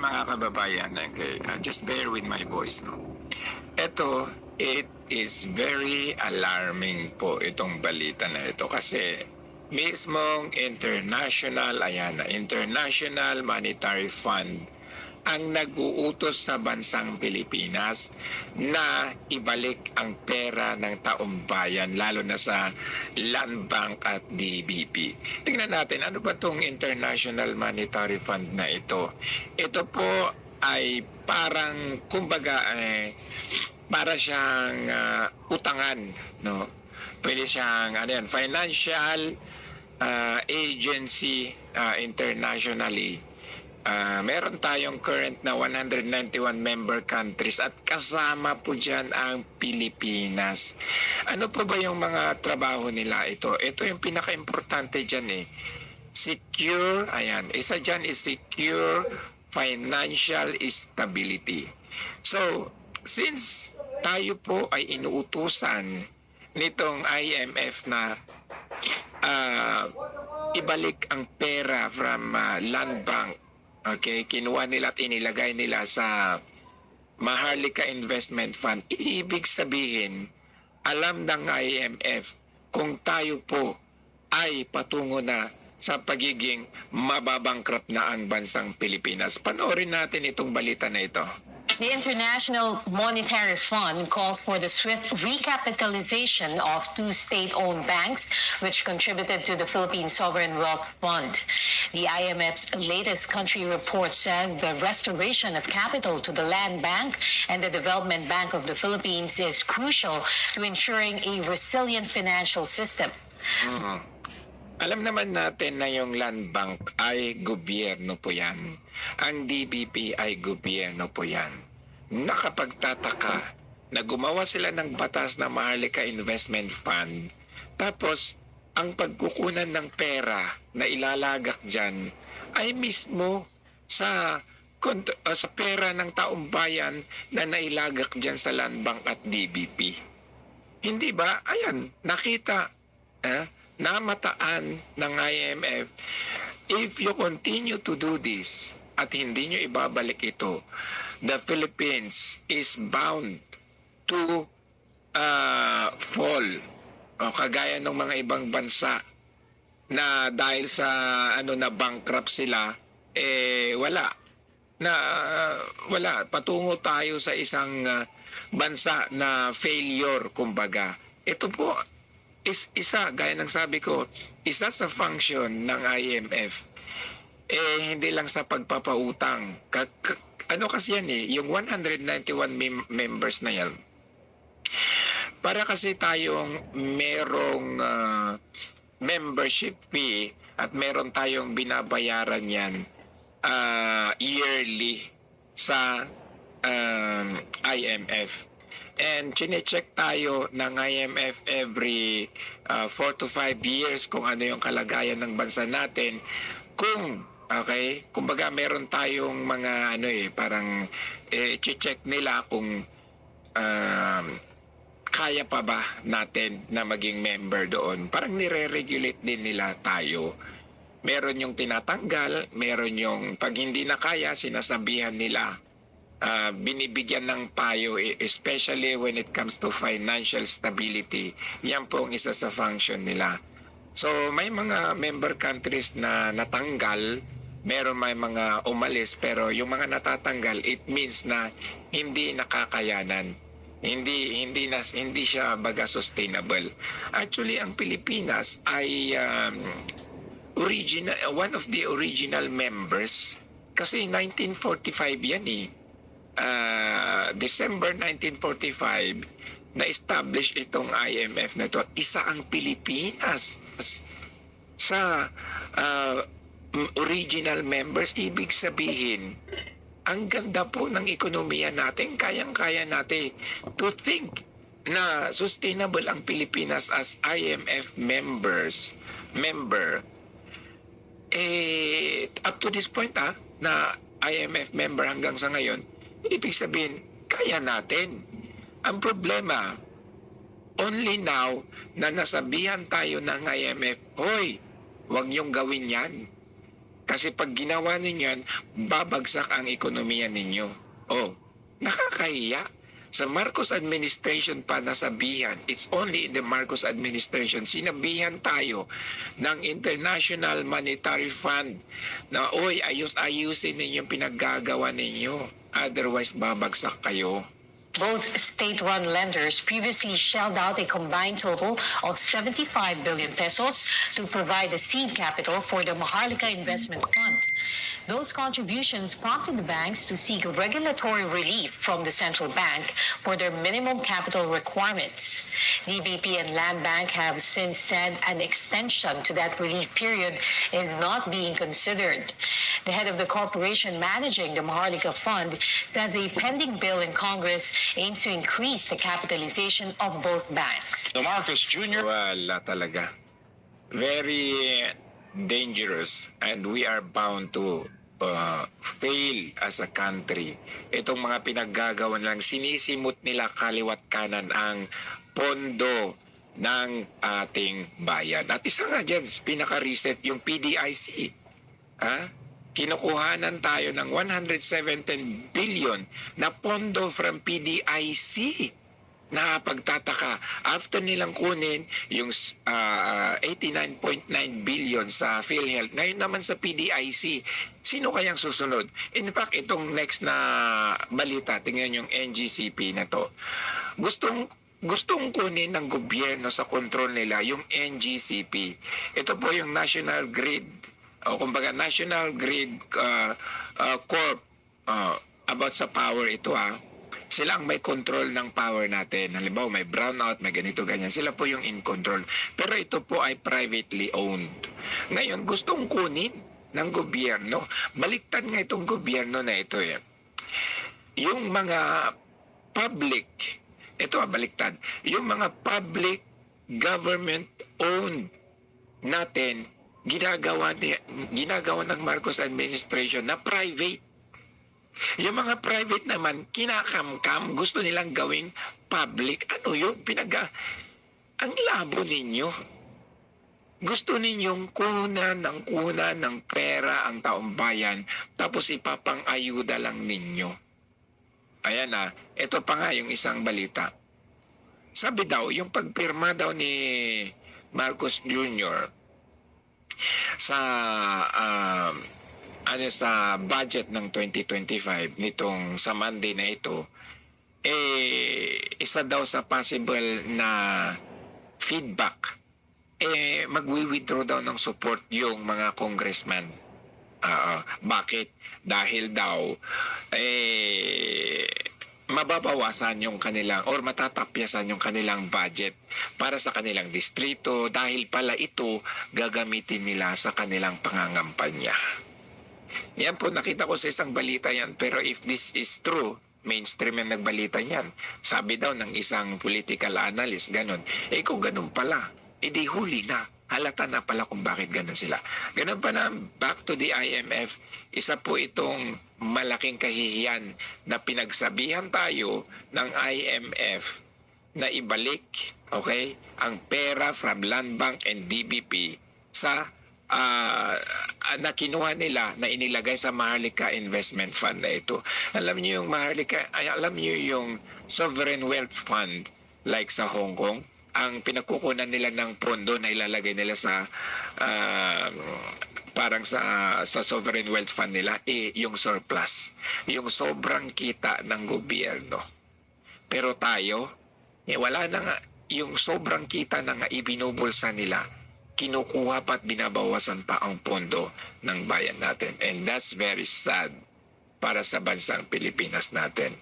mga kababayan, okay, uh, just bear with my voice. No? Ito, it is very alarming po itong balita na ito kasi mismong international, ayan na, International Monetary Fund ang nag-uutos sa bansang Pilipinas na ibalik ang pera ng taong bayan lalo na sa Land Bank at DBP. Tingnan natin ano ba tong International Monetary Fund na ito. Ito po ay parang kumbaga eh, para siyang ah, utangan no pwede siyang ano yan, financial ah, agency ah, internationally Ah, meron tayong current na 191 member countries at kasama po dyan ang Pilipinas. Ano po ba yung mga trabaho nila ito? Ito yung pinaka-importante dyan eh. Secure, ayan, isa dyan is secure financial stability. So, since tayo po ay inuutusan nitong IMF na ah, ibalik ang pera from ah, land bank Okay, kinuha nila at inilagay nila sa Maharlika Investment Fund. Ibig sabihin, alam ng IMF kung tayo po ay patungo na sa pagiging mababangkrap na ang bansang Pilipinas. Panoorin natin itong balita na ito. The International Monetary Fund calls for the swift recapitalization of two state-owned banks, which contributed to the Philippine Sovereign Wealth Fund. The IMF's latest country report says the restoration of capital to the Land Bank and the Development Bank of the Philippines is crucial to ensuring a resilient financial system. Mm-hmm. Alam naman natin na yung land bank ay gobyerno po yan. Ang DBP ay gobyerno po yan. Nakapagtataka na gumawa sila ng batas na Maharlika Investment Fund. Tapos, ang pagkukunan ng pera na ilalagak dyan ay mismo sa uh, sa pera ng taong bayan na nailagak dyan sa land bank at DBP. Hindi ba? Ayan, nakita, eh, namataan ng IMF, if you continue to do this at hindi nyo ibabalik ito, the Philippines is bound to uh, fall. O kagaya ng mga ibang bansa na dahil sa ano na bankrupt sila, eh wala na wala patungo tayo sa isang uh, bansa na failure kumbaga. Ito po is isa gaya ng sabi ko, isa sa function ng IMF eh hindi lang sa pagpapautang. Ano kasi yan eh, yung 191 mem- members na yan. Para kasi tayong merong ah, membership fee at meron tayong binabayaran yan ah, yearly sa um, IMF. And chinecheck tayo ng IMF every 4 to 5 years kung ano yung kalagayan ng bansa natin. Kung, okay, kumbaga meron tayong mga ano eh, parang eh, check nila kung um, kaya pa ba natin na maging member doon. Parang nire-regulate din nila tayo. Meron yung tinatanggal, meron yung pag hindi na kaya, sinasabihan nila ah, binibigyan ng payo, eh, especially when it comes to financial stability. Yan po ang isa sa function nila. So may mga member countries na natanggal, meron may mga umalis, pero yung mga natatanggal, it means na hindi nakakayanan. Hindi hindi na hindi siya baga sustainable. Actually ang Pilipinas ay um, original one of the original members kasi 1945 yan eh uh, December 1945 na-establish itong IMF na ito. Isa ang Pilipinas sa uh, original members. Ibig sabihin, ang ganda po ng ekonomiya natin. Kayang-kaya natin to think na sustainable ang Pilipinas as IMF members member eh up to this point ah na IMF member hanggang sa ngayon Ibig sabihin, kaya natin. Ang problema, only now na nasabihan tayo ng IMF, Hoy, huwag niyong gawin yan. Kasi pag ginawa ninyo yan, babagsak ang ekonomiya ninyo. Oh, nakakahiya. Sa Marcos administration pa nasabihan, it's only in the Marcos administration, sinabihan tayo ng International Monetary Fund na, oy, ayos-ayusin ninyo yung pinaggagawa ninyo. Otherwise, babagsak kayo. Both state-run lenders previously shelled out a combined total of 75 billion pesos to provide the seed capital for the Maharlika Investment Fund. Those contributions prompted the banks to seek regulatory relief from the central bank for their minimum capital requirements. DBP and Land Bank have since said an extension to that relief period is not being considered. The head of the corporation managing the Maharlika Fund says a pending bill in Congress aims to increase the capitalization of both banks. The Marcos Jr. Wala talaga. Very dangerous and we are bound to uh, fail as a country. Itong mga pinaggagawan lang, sinisimot nila kaliwat kanan ang pondo ng ating bayan. At isa nga dyan, pinaka-reset yung PDIC. Ha? Kinukuhanan tayo ng 117 billion na pondo from PDIC. Nakapagtataka. After nilang kunin yung ah, 89.9 billion sa PhilHealth, ngayon naman sa PDIC, sino kayang susunod? In fact, itong next na balita, tingnan yung NGCP na to. Gustong gustong kunin ng gobyerno sa kontrol nila yung NGCP. Ito po yung National Grid o kumbaga National Grid uh, uh, Corp uh, about sa power ito ah sila ang may control ng power natin. Halimbawa, may brownout, may ganito, ganyan. Sila po yung in control. Pero ito po ay privately owned. Ngayon, gustong kunin ng gobyerno. Baliktad nga itong gobyerno na ito eh. Yung mga public, ito ah, baliktad, yung mga public government owned natin, ginagawa, ni, ginagawa ng Marcos administration na private. Yung mga private naman, kinakamkam, gusto nilang gawing public. Ano yun? Pinaga... Ang labo ninyo. Gusto ninyong kunan ng kunan ng pera ang taong bayan, tapos ipapang-ayuda lang ninyo. Ayan na, ito pa nga yung isang balita. Sabi daw, yung pagpirma daw ni Marcos Jr. sa um, ano sa budget ng 2025 nitong sa Monday na ito eh isa daw sa possible na feedback eh magwi-withdraw daw ng support yung mga congressman. Ah, bakit? Dahil daw eh mababawasan yung kanilang or matatapyasan yung kanilang budget para sa kanilang distrito dahil pala ito gagamitin nila sa kanilang pangangampanya. Yan po, nakita ko sa isang balita yan. Pero if this is true, mainstream yung nagbalita yan. Sabi daw ng isang political analyst, ganun. Eh kung ganun pala, edi huli na. Halata na pala kung bakit ganun sila. Ganun pa na, back to the IMF, isa po itong malaking kahihiyan na pinagsabihan tayo ng IMF na ibalik, okay, ang pera from Land Bank and DBP sa ah, na kinuha nila na inilagay sa Maharlika Investment Fund na ito. Alam niyo yung Maharlika, ay, alam niyo yung Sovereign Wealth Fund like sa Hong Kong, ang pinagkukunan nila ng pondo na ilalagay nila sa ah, parang sa sa sovereign wealth fund nila eh yung surplus, yung sobrang kita ng gobyerno. Pero tayo, eh, wala na nga yung sobrang kita na nga ibinubulsa nila kinukuha pa at binabawasan pa ang pondo ng bayan natin. And that's very sad para sa bansang Pilipinas natin.